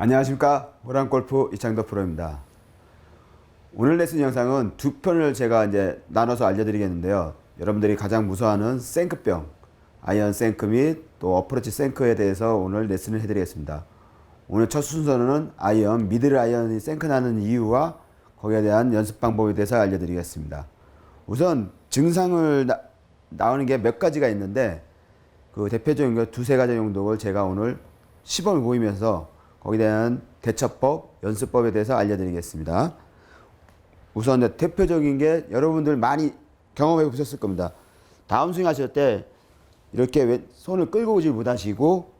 안녕하십니까 호랑골프 이창덕 프로입니다. 오늘 레슨 영상은 두 편을 제가 이제 나눠서 알려드리겠는데요. 여러분들이 가장 무서워하는 생크병, 아이언 생크 및 또 어프로치 생크에 대해서 오늘 레슨을 해드리겠습니다. 오늘 첫 순서는 아이언, 미들 아이언이 생크 나는 이유와 거기에 대한 연습 방법에 대해서 알려드리겠습니다. 우선 증상을 나, 나오는 게 몇 가지가 있는데 그 대표적인 거 두세 가지 정도를 제가 오늘 시범을 보이면서 거기에 대한 대처법, 연습법에 대해서 알려드리겠습니다. 우선 대표적인 게 여러분들 많이 경험해 보셨을 겁니다. 다운스윙 하실 때 이렇게 왼- 손을 끌고 오질 못하시고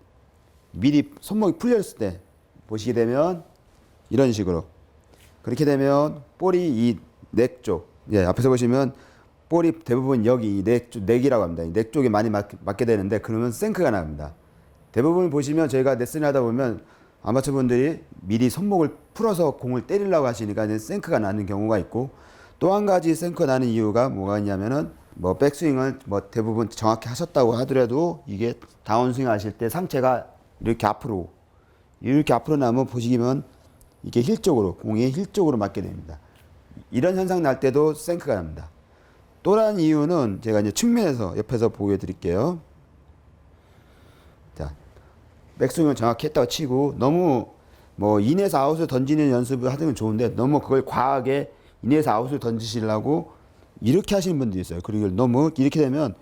미리 손목이 풀렸을 때 보시게 되면 이런 식으로 그렇게 되면 볼이 이 넥 쪽, 예, 앞에서 보시면 볼이 대부분 여기 넥 쪽, 넥이라고 합니다. 이넥 쪽에 많이 맞, 맞게 되는데 그러면 생크가 납니다. 대부분 보시면 저희가 레슨 하다 보면 아마추어 분들이 미리 손목을 풀어서 공을 때리려고 하시니까 이제 생크가 나는 경우가 있고 또 한 가지 생크가 나는 이유가 뭐가 있냐면은 뭐 백스윙을 뭐 대부분 정확히 하셨다고 하더라도 이게 다운스윙 하실 때 상체가 이렇게 앞으로 이렇게 앞으로 나면 보시면 이게 힐 쪽으로 공이 힐 쪽으로 맞게 됩니다. 이런 현상 날 때도 생크가 납니다. 또 다른 이유는 제가 이제 측면에서 옆에서 보여드릴게요. 자, 백스윙을 정확히 했다고 치고 너무 뭐 인에서 아웃을 던지는 연습을 하는 건 좋은데 너무 그걸 과하게 인에서 아웃을 던지시려고 이렇게 하시는 분들이 있어요. 그리고 너무 이렇게 되면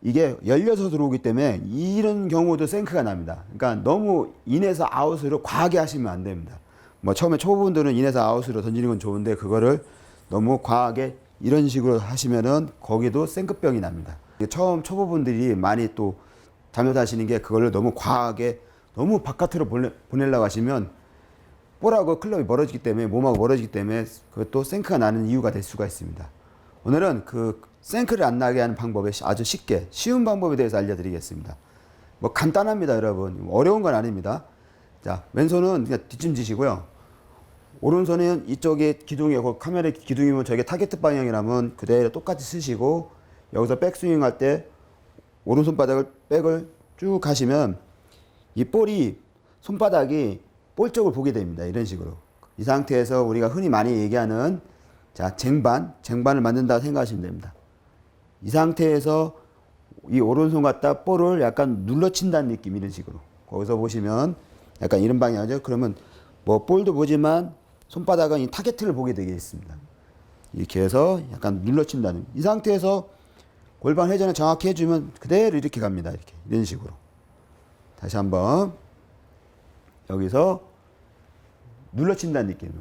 이게 열려서 들어오기 때문에 이런 경우도 생크가 납니다. 그러니까 너무 인에서 아웃으로 과하게 하시면 안 됩니다. 뭐 처음에 초보분들은 인에서 아웃으로 던지는 건 좋은데 그거를 너무 과하게 이런 식으로 하시면은 거기도 생크병이 납니다. 처음 초보분들이 많이 또 잘못하시는 게 그거를 너무 과하게 너무 바깥으로 보내, 보내려고 하시면 볼하고 클럽이 멀어지기 때문에 몸하고 멀어지기 때문에 그것도 생크가 나는 이유가 될 수가 있습니다. 오늘은 그 생크를 안 나게 하는 방법에 아주 쉽게 쉬운 방법에 대해서 알려드리겠습니다. 뭐 간단합니다, 여러분. 어려운 건 아닙니다. 자, 왼손은 그냥 뒷짐지시고요. 오른손은 이쪽에 기둥이 그 카메라 기둥이면 저게 타겟 방향이라면 그대로 똑같이 쓰시고 여기서 백스윙 할 때 오른손 바닥을 백을 쭉 하시면 이 볼이 손바닥이 볼 쪽을 보게 됩니다. 이런 식으로. 이 상태에서 우리가 흔히 많이 얘기하는 자, 쟁반, 쟁반을 만든다 생각하시면 됩니다. 이 상태에서 이 오른손 갖다 볼을 약간 눌러친다는 느낌 이런 식으로. 거기서 보시면 약간 이런 방향이죠. 그러면 뭐 볼도 보지만 손바닥은 이 타겟을 보게 되겠습니다. 이렇게 해서 약간 눌러친다는 이 상태에서 골반 회전을 정확히 해주면 그대로 이렇게 갑니다. 이렇게 이런 식으로. 다시 한번 여기서 눌러친다는 느낌.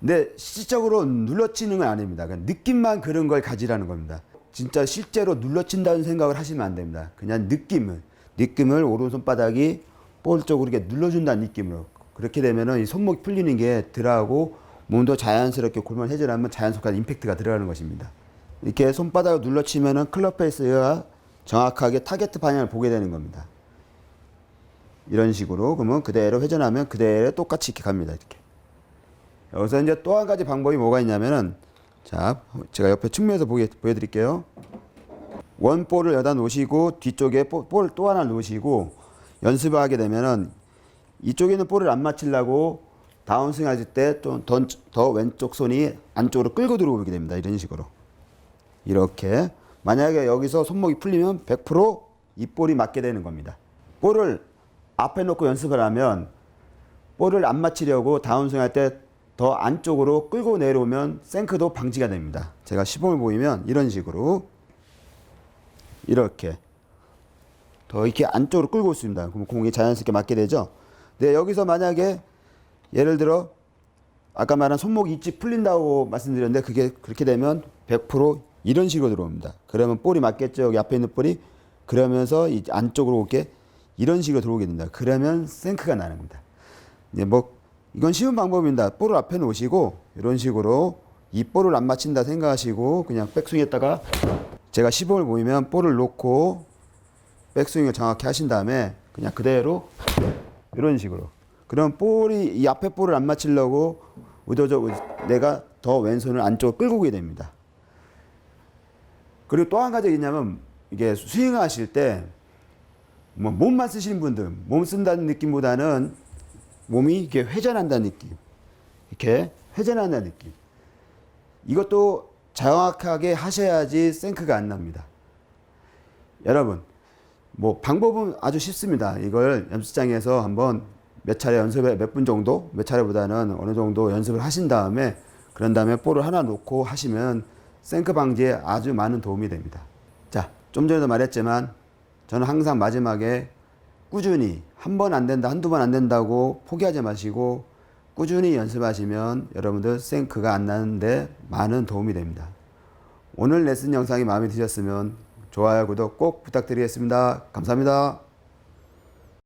근데 실질적으로 눌러치는 건 아닙니다. 그냥 느낌만 그런 걸 가지라는 겁니다. 진짜 실제로 눌러친다는 생각을 하시면 안 됩니다. 그냥 느낌을 느낌을 오른손 바닥이 볼 쪽으로 이렇게 눌러준다는 느낌으로 그렇게 되면은 이 손목이 풀리는 게 들어가고 몸도 자연스럽게 골반 회전하면 자연스럽게 임팩트가 들어가는 것입니다. 이렇게 손바닥을 눌러치면은 클럽 페이스가 정확하게 타겟 방향을 보게 되는 겁니다. 이런 식으로 그러면 그대로 회전하면 그대로 똑같이 이렇게 갑니다. 이렇게. 여기서 이제 또 한 가지 방법이 뭐가 있냐면은 자 제가 옆에 측면에서 보게, 보여드릴게요. 원볼을 여다 놓으시고 뒤쪽에 볼 또 하나 놓으시고 연습을 하게 되면은 이쪽에는 볼을 안 맞추려고 다운스윙 하실 때좀 더, 더 왼쪽 손이 안쪽으로 끌고 들어오게 됩니다. 이런 식으로. 이렇게 만약에 여기서 손목이 풀리면 100%이 볼이 맞게 되는 겁니다. 볼을 앞에 놓고 연습을 하면 볼을 안 맞추려고 다운스윙 할 때 더 안쪽으로 끌고 내려오면 생크도 방지가 됩니다. 제가 시범을 보이면 이런 식으로 이렇게 더 이렇게 안쪽으로 끌고 있습니다. 그럼 공이 자연스럽게 맞게 되죠. 네, 여기서 만약에 예를 들어 아까 말한 손목 있지 풀린다고 말씀드렸는데 그게 그렇게 되면 100% 이런 식으로 들어옵니다. 그러면 볼이 맞겠죠. 여기 앞에 있는 볼이 그러면서 이 안쪽으로 오게 이런 식으로 들어오게 됩니다. 그러면 생크가 나는 겁니다. 이제 뭐 이건 쉬운 방법입니다. 볼을 앞에 놓으시고 이런 식으로 이 볼을 안 맞힌다 생각하시고 그냥 백스윙했다가 제가 시범을 보이면 볼을 놓고 백스윙을 정확히 하신 다음에 그냥 그대로 이런 식으로 그럼 볼이 이 앞에 볼을 안 맞추려고 의도적으로 내가 더 왼손을 안쪽으로 끌고 오게 됩니다. 그리고 또 한 가지 있냐면 이게 스윙하실 때 뭐 몸만 쓰시는 분들 몸 쓴다는 느낌보다는 몸이 이렇게 회전한다는 느낌. 이렇게 회전한다는 느낌. 이것도 정확하게 하셔야지 생크가 안 납니다. 여러분, 뭐 방법은 아주 쉽습니다. 이걸 연습장에서 한번 몇 차례 연습에 몇 분 정도, 몇 차례보다는 어느 정도 연습을 하신 다음에 그런 다음에 볼을 하나 놓고 하시면 생크 방지에 아주 많은 도움이 됩니다. 자, 좀 전에도 말했지만 저는 항상 마지막에 꾸준히 한 번 안 된다, 한두 번 안 된다고 포기하지 마시고 꾸준히 연습하시면 여러분들 생크가 안 나는데 많은 도움이 됩니다. 오늘 레슨 영상이 마음에 드셨으면 좋아요, 구독 꼭 부탁드리겠습니다. 감사합니다.